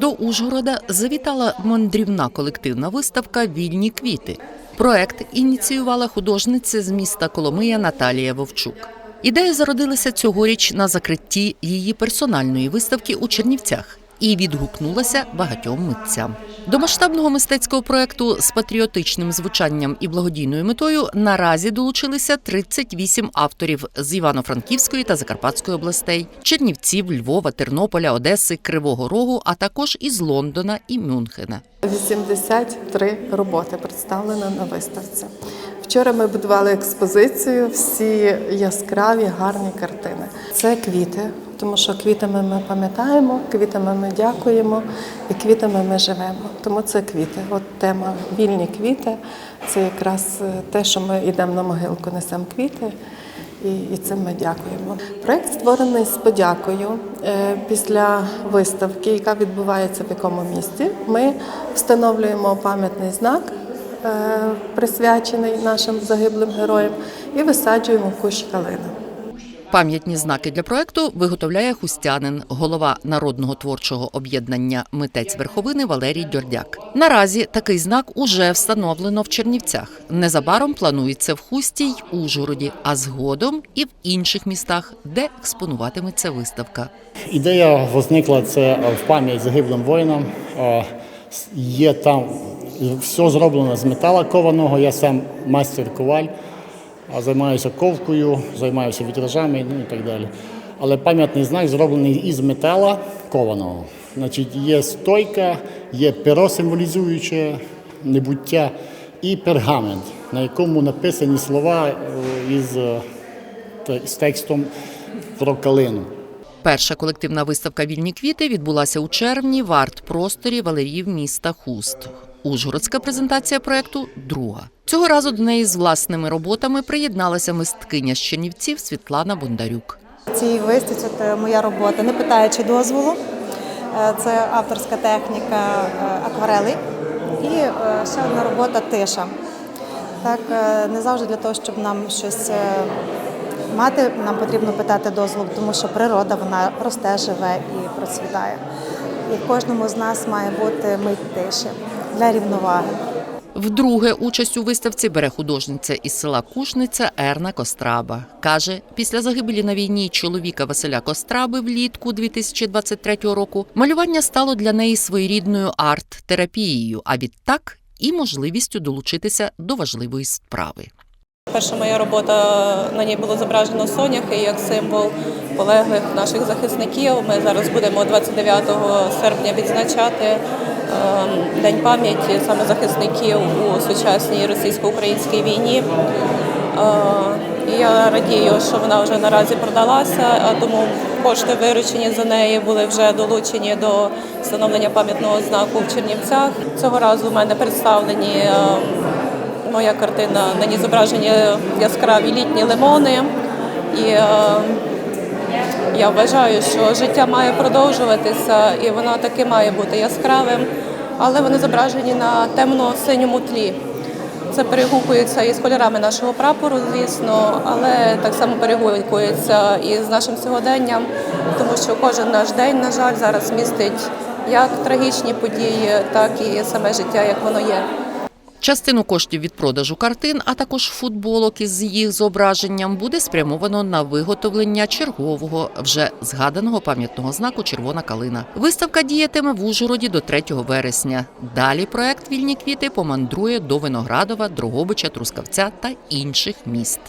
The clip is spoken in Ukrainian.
До Ужгорода завітала мандрівна колективна виставка Вільні квіти. Проект ініціювала художниця з міста Коломия Наталія Вовчук. Ідея зародилася цьогоріч на закритті її персональної виставки у Чернівцях і відгукнулася багатьом митцям. До масштабного мистецького проекту з патріотичним звучанням і благодійною метою наразі долучилися 38 авторів з Івано-Франківської та Закарпатської областей, Чернівців, Львова, Тернополя, Одеси, Кривого Рогу, а також із Лондона і Мюнхена. 83 роботи представлено на виставці. Вчора ми будували експозицію, всі яскраві, гарні картини. Це квіти, тому що квітами ми пам'ятаємо, квітами ми дякуємо і квітами ми живемо. Тому це квіти. От тема вільні квіти це якраз е, те, що ми йдемо на могилку, несемо квіти. І, і цим ми дякуємо. Проект створений з подякою. Е, Після виставки, яка відбувається в якому місті, ми встановлюємо пам'ятний знак, е, присвячений нашим загиблим героям, і висаджуємо кущ калини. Пам'ятні знаки для проекту виготовляє хустянин, голова народного творчого об'єднання Митець верховини Валерій Дьордяк. Наразі такий знак уже встановлено в Чернівцях. Незабаром планується в Хусті й Ужгороді, а згодом і в інших містах, де експонуватиметься виставка. Ідея возникла це е, в пам'ять загиблим воїнам. Е, Є там все зроблено з метала кованого. Я сам майстер коваль, а займаюся ковкою, займаюся вітражами ну і так далі. Але пам'ятний знак зроблений із метала кованого. Значить, є стойка, є перо символізуюче небуття, і пергамент, на якому написані слова е, із, е, з текстом про калину. Перша колективна виставка Вільні квіти відбулася у червні в арт-просторі Валеріїв міста Хуст. Ужгородська презентація проекту друга. Цього разу до неї з власними роботами приєдналася мисткиня з Чернівців Світлана Бондарюк. Цій виставці це моя робота, не питаючи дозволу. Е, Це авторська техніка е, акварели і е, ще одна робота тиша. Так, не завжди для того, щоб нам щось мати, нам потрібно питати дозволу, тому що природа вона росте, живе і процвітає. І кожному з нас має бути мить тиші для рівноваги. Вдруге участь у виставці бере художниця із села Кушниця Ерна Костраба. Каже, після загибелі на війні чоловіка Василя Костраби влітку 2023 року малювання стало для неї своєрідною арт-терапією, а відтак і можливістю долучитися до важливої справи. Перша моя робота на ній було зображено соняхи як символ полеглих наших захисників. Ми зараз будемо 29 серпня відзначати День пам'яті саме захисників у сучасній російсько-українській війні. Е, я радію, що вона вже наразі продалася, тому кошти виручені за неї були вже долучені до встановлення пам'ятного знаку в Чернівцях. Цього разу в мене представлені ем, моя картина на ній зображені яскраві літні лимони. І е, я вважаю, що життя має продовжуватися, і воно таки має бути яскравим, але вони зображені на темно-синьому тлі. Це перегукується і з кольорами нашого прапору, звісно, але так само перегукується і з нашим сьогоденням, тому що кожен наш день, на жаль, зараз містить як трагічні події, так і саме життя, як воно є. Частину коштів від продажу картин, а також футболок із їх зображенням буде спрямовано на виготовлення чергового вже згаданого пам'ятного знаку Червона калина. Виставка діятиме в Ужгороді до 3 вересня. Далі проект Вільні квіти помандрує до Виноградова, Дрогобича, Трускавця та інших міст.